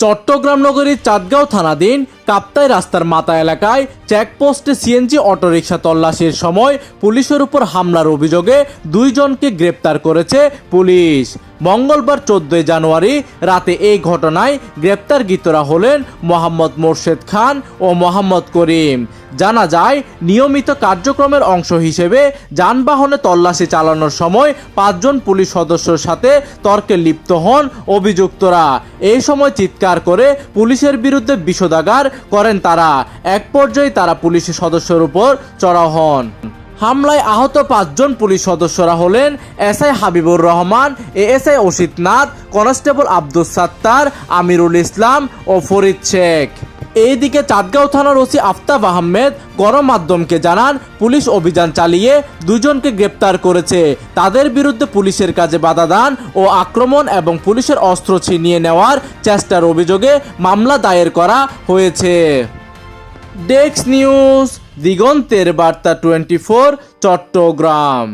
চট্টগ্রাম নগরীর চাঁদগাঁও থানাধীন কাপ্তাই রাস্তার মাথা এলাকায় চেকপোস্টে সিএনজি অটোরিকশা তল্লাশির সময় পুলিশের উপর হামলার অভিযোগে দুইজনকে গ্রেপ্তার করেছে পুলিশ। মঙ্গলবার চোদ্দই জানুয়ারি রাতে এই ঘটনায় গ্রেপ্তারকৃতরা হলেন মোহাম্মদ মোর্শেদ খান ও মোহাম্মদ করিম। জানা যায়, নিয়মিত কার্যক্রমের অংশ হিসেবে যানবাহনে তল্লাশি চালানোর সময় পাঁচজন পুলিশ সদস্যর সাথে তর্কে লিপ্ত হন অভিযুক্তরা। এই সময় চিৎকার করে পুলিশের বিরুদ্ধে বিষোদাগার করেন তারা। এক পর্যায়ে তারা পুলিশের সদস্যের উপর চড়াও হন। হামলায় আহত পাঁচজন পুলিশ সদস্যরা হলেন SI Habibur Rahman, A ASI Asit Nath, constable Abdus Sattar, Amirul Islam ও ফরিদ শেখ। এইদিকে চাঁদগাঁও থানার ওসি আফতাব আহমেদ গণমাধ্যমকে জানান, পুলিশ অভিযান চালিয়ে দুজনকে গ্রেপ্তার করেছে। তাদের বিরুদ্ধে পুলিশের কাজে বাধা দান ও আক্রমণ এবং পুলিশের অস্ত্র ছিনিয়ে নেওয়ার চেষ্টার অভিযোগে মামলা দায়ের করা হয়েছে। ডেক্স নিউজ, দিগন্তের বার্তা টোয়েন্টি চট্টগ্রাম।